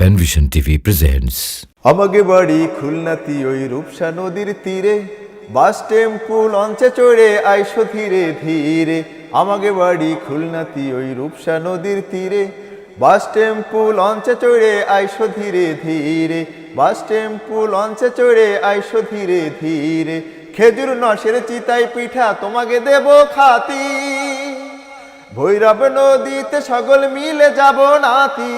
Panvision TV presents আমাকে বাড়ি খুলনাতি ওই রূপসা নদীর তীরে, বাস টেম্পু লঞ্চে চড়ে আইসো ধীরে ধীরে। আমাকে বাড়ি খুলনাতি ওই রূপসা নদীর তীরে, বাস টেম্পু লঞ্চে চড়ে আইসো ধীরে ধীরে। বাস টেম্পু লঞ্চে চড়ে আইসো ধীরে ধীরে। খেজুর নশের চিতাই পিঠা তোমাকে দেব খাতি। ভৈরব নদীতে সকল মিলে যাব নাতি।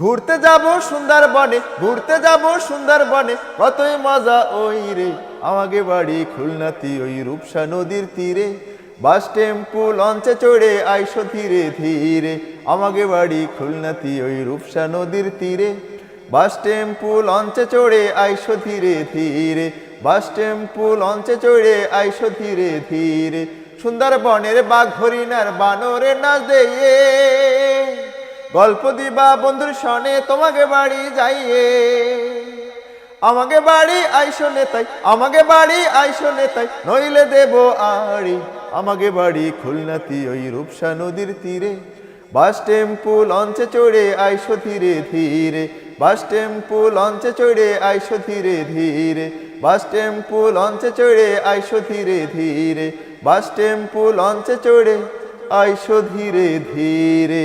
ঘুরতে যাব সুন্দরবনে, ঘুরতে যাব সুন্দরবনে, কতই মজা ওই রে। আমাকে বাড়ি খুলনাতি ওই রূপসা নদীর তীরে, বাস টেম্পু লঞ্চে চড়ে আইসো ধীরে ধীরে। আমাকে বাড়ি খুলনাতি ওই রূপসা নদীর তীরে, বাস টেম্পু লঞ্চে চড়ে আইসো ধীরে ধীরে। বাস টেম্পু লঞ্চে চড়ে আইসো ধীরে ধীরে। সুন্দরবনের বাঘ হরিণার বানরে নাচ দিয়ে গল্প দিবা বন্ধুর সনে, তোমাকে বাড়ি যাইয়ে। আমাকে বাড়ি আইসো নেতাই আমাকে বাড়ি আইসো নেতাই নইলে দেব আড়ি। আমাকে বাড়ি খুলনাতি ওই রূপসা নদীর তীরে। বাস টেম্পু লঞ্চে চড়ে আইসো ধীরে ধীরে। বাস টেম্পু লঞ্চে চড়ে আইসো ধীরে ধীরে। বাস টেম্পু লঞ্চে চড়ে আইসো ধীরে ধীরে। বাস টেম্পু লঞ্চে চড়ে আইসো ধীরে ধীরে।